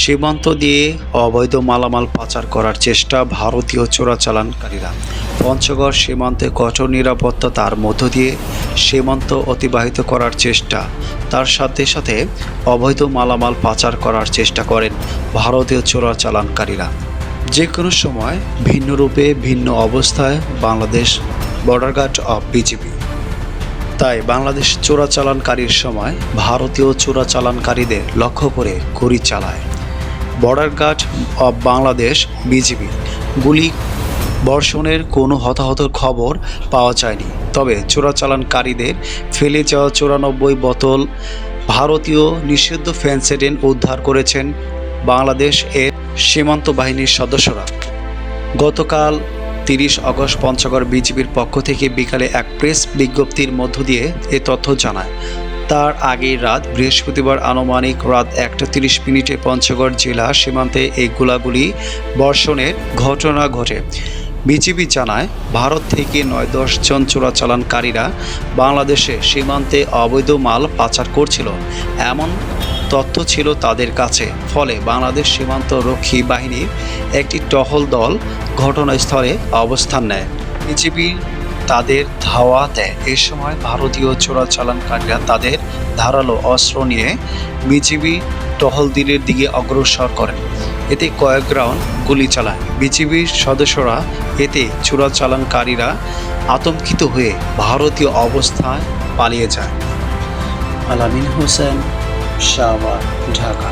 সীমান্ত দিয়ে অবৈধ মালামাল পাচার করার চেষ্টা ভারতীয় চোরাচালানকারীরা। পঞ্চগড় সীমান্তে কঠোর নিরাপত্তা তার মধ্য দিয়ে সীমান্ত অতিবাহিত করার চেষ্টা। তার সাথে সাথে অবৈধ মালামাল পাচার করার চেষ্টা করেন ভারতীয় চোরাচালানকারীরা। যে কোনো সময় ভিন্ন রূপে ভিন্ন অবস্থায় Bangladesh border guard of BGB তাই বাংলাদেশ চোরাচালানকারীর সময় ভারতীয় চোরাচালানকারীদের লক্ষ্য করে গুলি চালায়। Border guard of Bangladesh, BGB. গুলি বর্ষণের কোনো হতাহতের খবর পাওয়া যায়নি। তবে চোরাচালানকারীদের ফেলে যাওয়া চুরানব্বই বোতল ভারতীয় নিষিদ্ধ ফ্যান্সেডেন উদ্ধার করেছেন বাংলাদেশ এর সীমান্ত বাহিনীর সদস্যরা। গতকাল তিরিশ আগস্ট পঞ্চগড় বিজিবির পক্ষ থেকে বিকালে এক প্রেস বিজ্ঞপ্তির মধ্য দিয়ে এ তথ্য জানায়। তার আগের রাত বৃহস্পতিবার আনুমানিক রাত একটা তিরিশ মিনিটে পঞ্চগড় জেলা সীমান্তে এই গোলাগুলি বর্ষণের ঘটনা ঘটে। বিজিবি জানায়, ভারত থেকে নয় দশ জন চোরাচালানকারীরা বাংলাদেশে সীমান্তে অবৈধ মাল পাচার করছিল। এমন তথ্য ছিল তাদের কাছে। ফলে বাংলাদেশ সীমান্ত রক্ষী বাহিনীর একটি টহল দল ঘটনাস্থলে অবস্থান নেয়। বিজিবি তাদের ধাওয়া দেয়। এ সময় ভারতীয় চোরাচালানকারীরা তাদের ধারালো অস্ত্র নিয়ে বিজিবি টহলদিনের দিকে অগ্রসর করেন। এতে কয়েক রাউন্ড গুলি চালায়। বিজিবির সদস্যরা এতে চোরাচালানকারীরা আতঙ্কিত হয়ে ভারতীয় অবস্থায় পালিয়ে যায়। আলামিন হোসেন, শাহবাগ, ঢাকা।